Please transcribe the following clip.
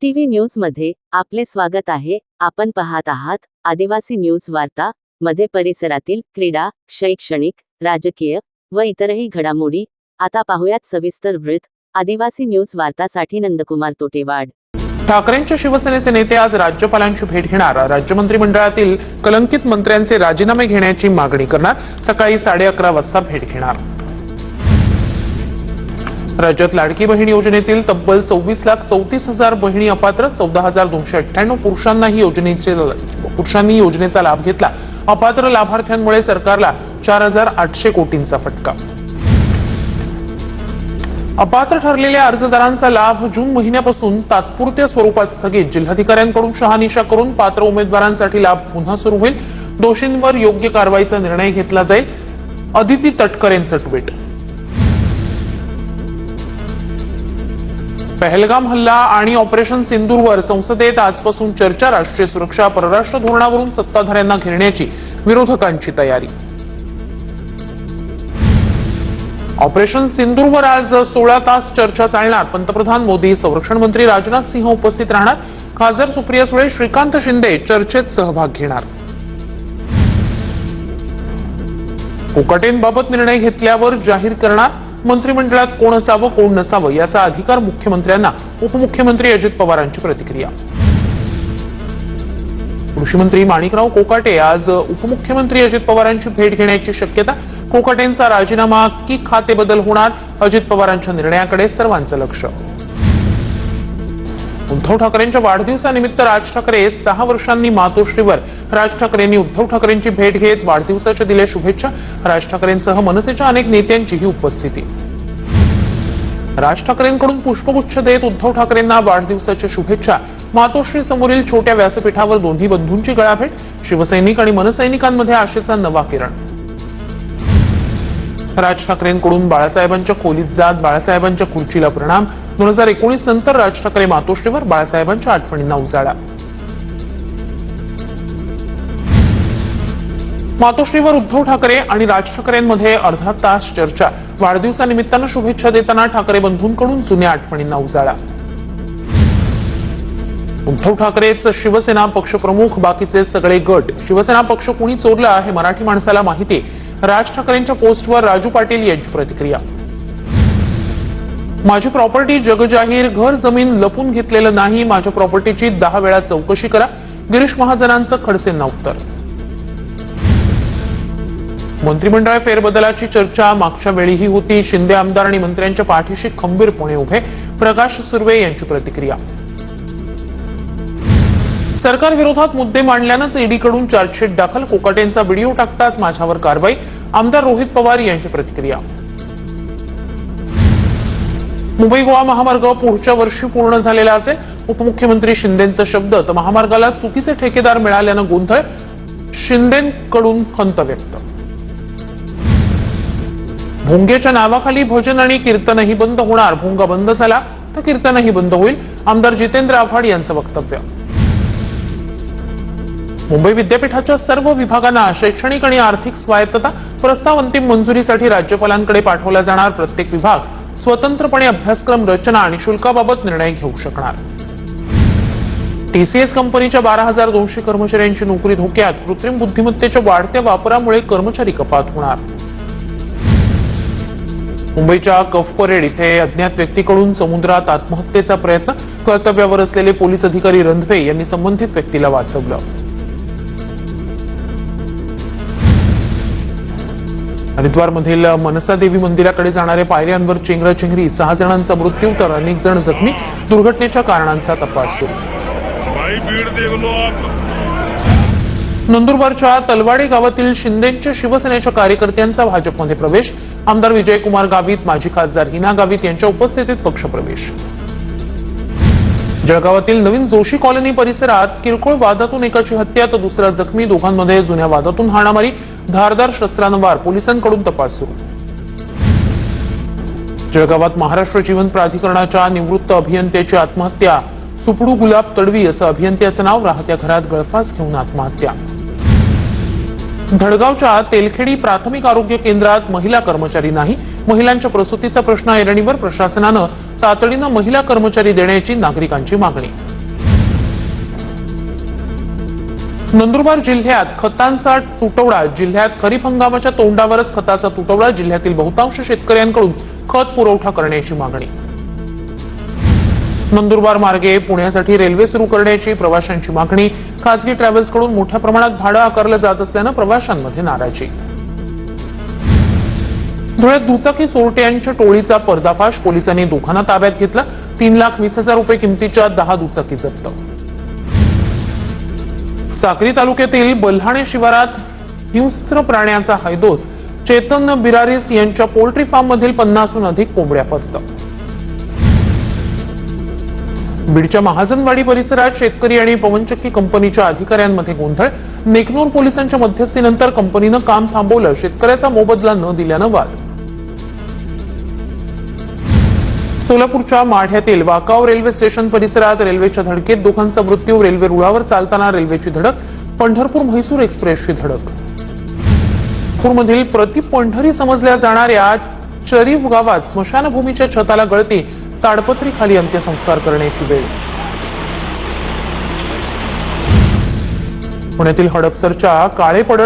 TV न्यूजमध्ये आपले स्वागत आहे. आपण पाहत आहात आदिवासी न्यूज वार्ता मध्ये परिसरातील क्रीडा शैक्षणिक राजकीय व इतरही घडामोडी. आता पाहुयात सविस्तर वृत्त. आदिवासी न्यूज वार्तासाठी नंदकुमार तोटेवाड. ठाकरेंच्या शिवसेनेचे नेते आज राज्यपालांची भेट घेणार. राज्य मंत्रिमंडळातील कलंकित मंत्र्यांचे राजीनामे घेण्याची मागणी करणार. सकाळी साडे अकरा वाजता भेट घेणार. राज्यात लाडकी बहीण योजनेतील तब्बल सव्वीस लाख चौतीस हजार बहिणी अपात्र चौदा हजार दोनशे अठ्ठ्याण्णव पुरुषांनाही योजनेचे पुरुषांनी योजनेचा लाभ घेतला. अपात्र लाभार्थ्यांमुळे सरकारला चार हजार आठशे कोटींचा फटका. अपात्र ठरलेल्या अर्जदारांचा लाभ जून महिन्यापासून तात्पुरत्या स्वरूपात स्थगित. जिल्हाधिकाऱ्यांकडून शहानिशा करून पात्र उमेदवारांसाठी लाभ पुन्हा सुरू होईल. दोषींवर योग्य कारवाईचा निर्णय घेतला जाईल. अदिती तटकरेंचं ट्विट. पहलगाम हल्ला आणि ऑपरेशन सिंदूरवर संसदेत आजपासून चर्चा राष्ट्रीय सुरक्षा परराष्ट्र धोरणावरून सत्ताधाऱ्यांना घेण्याची विरोधकांची तयारी. ऑपरेशन सिंदूरवर आज सोळा तास चर्चा चालणार. पंतप्रधान मोदी संरक्षण मंत्री राजनाथ सिंह उपस्थित राहणार. खासदार सुप्रिया सुळे श्रीकांत शिंदे चर्चेत सहभाग घेणार. कोकाटेंबाबत निर्णय घेतल्यावर जाहीर करणार. मंत्रिमंडळात कोण असावं कोण नसावं याचा अधिकार मुख्यमंत्र्यांना उपमुख्यमंत्री अजित पवारांची प्रतिक्रिया. कृषी मंत्री माणिकराव कोकाटे आज उपमुख्यमंत्री अजित पवारांची भेट घेण्याची शक्यता. कोकाटेंचा राजीनामा की खाते बदल होणार अजित पवारांच्या निर्णयाकडे सर्वांचं लक्ष. उद्धव ठाकरेंच्या वाढदिवसानिमित्त राज ठाकरे सहा वर्षांनी मातोश्रीवर. राज ठाकरेंनी उद्धव ठाकरेंची भेट घेत वाढदिवसाच्या दिल्या शुभेच्छा. राज ठाकरेंसह मनसेच्या अनेक नेत्यांचीही उपस्थिती. राज ठाकरेंकडून पुष्पगुच्छ देत उद्धव ठाकरेंना वाढदिवसाच्या शुभेच्छा. मातोश्री समोरील छोट्या व्यासपीठावर दोन्ही बंधूंची गळाभेट. शिवसैनिक आणि मनसैनिकांमध्ये आशेचा नवा किरण. राज ठाकरेंकडून बाळासाहेबांच्या खोलीत जात बाळासाहेबांच्या खुर्चीला प्रणाम. दोन हजार एकोणीस नंतर राज ठाकरे मातोश्रीवर बाळासाहेबांच्या आठवणींना उजाळा. मातोश्रीवर उद्धव ठाकरे आणि राज ठाकरेंमध्ये अर्धा तास चर्चा. वाढदिवसानिमित्तानं शुभेच्छा देताना ठाकरे बंधूंकडून जुन्या आठवणींना उजाळा. उद्धव ठाकरेच शिवसेना पक्षप्रमुख बाकीचे सगळे गट. शिवसेना पक्ष कुणी चोरला हे मराठी माणसाला माहिती राज ठाकरेंच्या पोस्टवर राजू पाटील यांची प्रतिक्रिया. माझी प्रॉपर्टी जगजाहीर घर जमीन लपून घेतलेलं नाही माझ्या प्रॉपर्टीची दहा वेळा चौकशी करा. गिरीश महाजनांचं खडसेंना उत्तर. मंत्रिमंडळ फेरबदलाची चर्चा मागच्या वेळीही होती. शिंदे आमदार आणि मंत्र्यांच्या पाठीशी खंबीरपणे उभे. प्रकाश सुर्वे यांची प्रतिक्रिया. सरकार विरोधात मुद्दे मांडल्यानंच ईडीकडून चार्जशीट दाखल. कोकाटेंचा व्हिडिओ टाकताच माझ्यावर कारवाई. आमदार रोहित पवार यांची प्रतिक्रिया. मुंबई गोवा महामार्ग पुढच्या वर्षी पूर्ण झालेला असेल. उपमुख्यमंत्री शिंदेचा शब्द तर महामार्गाला चुकीचे ठेकेदार मिळाल्यानं गोंधळ शिंदेकडून खंत व्यक्त. भोंग्याच्या नावाखाली भजन आणि कीर्तनही बंद होणार. भोंगा बंद झाला तर कीर्तनही बंद होईल. आमदार जितेंद्र आव्हाड यांचं वक्तव्य. मुंबई विद्यापीठाच्या सर्व विभागांना शैक्षणिक आणि आर्थिक स्वायत्तता प्रस्ताव अंतिम मंजुरीसाठी राज्यपालांकडे पाठवला जाणार. प्रत्येक विभाग स्वतंत्रपणे अभ्यासक्रम रचना आणि शुल्काबाबत निर्णय घेऊ शकणार. टीसीएस कंपनीच्या बारा हजार दोनशे कर्मचाऱ्यांची नोकरी धोक्यात कृत्रिम बुद्धिमत्तेच्या वाढत्या वापरामुळे कर्मचारी कपात होणार. मुंबईच्या कफ परेड इथे अज्ञात व्यक्तीकडून समुद्रात आत्महत्येचा प्रयत्न कर्तव्यावर असलेले पोलीस अधिकारी रंधवे यांनी संबंधित व्यक्तीला वाचवलं. हरिद्वारमधील मनसा देवी मंदिराकडे जाणाऱ्या पायऱ्यांवर चेंगराचेंगरी सहा जणांचा मृत्यू तर अनेक जण जखमी. दुर्घटनेच्या कारणांचा तपास सुरू. नंदुरबारच्या तलवाडे गावातील शिंदेच्या शिवसेनेच्या कार्यकर्त्यांचा भाजपमध्ये प्रवेश. आमदार विजयकुमार गावित माजी खासदार हिना गावित यांच्या उपस्थितीत पक्षप्रवेश. जळगावातील नवीन जोशी कॉलनी परिसरात किरकोळ वादातून एकाची हत्या तर दुसरा जखमी. दोघांमध्ये जुन्या वादातून हाणामारी. धारदार शस्त्रानं वार. पोलिसांकडून तपास सुरू. जळगावात महाराष्ट्र जीवन प्राधिकरणाच्या निवृत्त अभियंत्याची आत्महत्या. सुपडू गुलाब तडवी असं अभियंत्याचं नाव राहत्या घरात गळफास घेऊन आत्महत्या. धडगावच्या तेलखेडी प्राथमिक आरोग्य केंद्रात महिला कर्मचारी नाही. महिलांच्या प्रसूतीचा प्रश्न ऐरणीवर प्रशासनानं तातडीनं महिला कर्मचारी देण्याची नागरिकांची मागणी. नंदुरबार जिल्ह्यात खतांचा तुटवडा जिल्ह्यात खरीप हंगामाच्या तोंडावरच खताचा तुटवडा जिल्ह्यातील बहुतांश शेतकऱ्यांकडून खत पुरवठा करण्याची मागणी. नंदुरबार मार्गे पुण्यासाठी रेल्वे सुरू करण्याची प्रवाशांची मागणी. खासगी ट्रॅव्हल्सकडून मोठ्या प्रमाणात भाडं आकारलं जात असल्यानं प्रवाशांमध्ये नाराजी. धुळ्यात दुचाकी चोरट्यांच्या टोळीचा पर्दाफाश पोलिसांनी दोघांना ताब्यात घेतला. तीन लाख वीस हजार रुपये किमतीच्या दहा दुचाकी जप्त. साक्री तालुक्यातील बल्हाणे शिवारात हिंस्त्र प्राण्याचा हैदोस चेतन बिरारीस यांच्या पोल्ट्री फार्म मधील पन्नासहून अधिक कोंबड्या फस्त बीडच्या महाजनवाडी परिसरात शेतकरी आणि पवनचक्की कंपनीच्या अधिकाऱ्यांमध्ये गोंधळ. नेकनूर पोलिसांच्या मध्यस्थीनंतर कंपनीनं काम थांबवलं. शेतकऱ्याचा मोबदला न दिल्यानं वाद. सोलापूरच्या माढ्यातील वाकाव रेल्वे स्टेशन परिसरात रेल्वेच्या धडकेत दोघांचा मृत्यू रेल्वे रुळावर चालताना रेल्वेची धडक पंढरपूर म्हैसूर एक्सप्रेसची धडक. नागपूरमधील प्रति पंढरी समजल्या जाणाऱ्या चरीव गावात स्मशानभूमीच्या छताला गळती ताडपत्री खाली अंत्यसंस्कार करण्याची वेळ. पुण्यातील हडपसरच्या काळे पडळ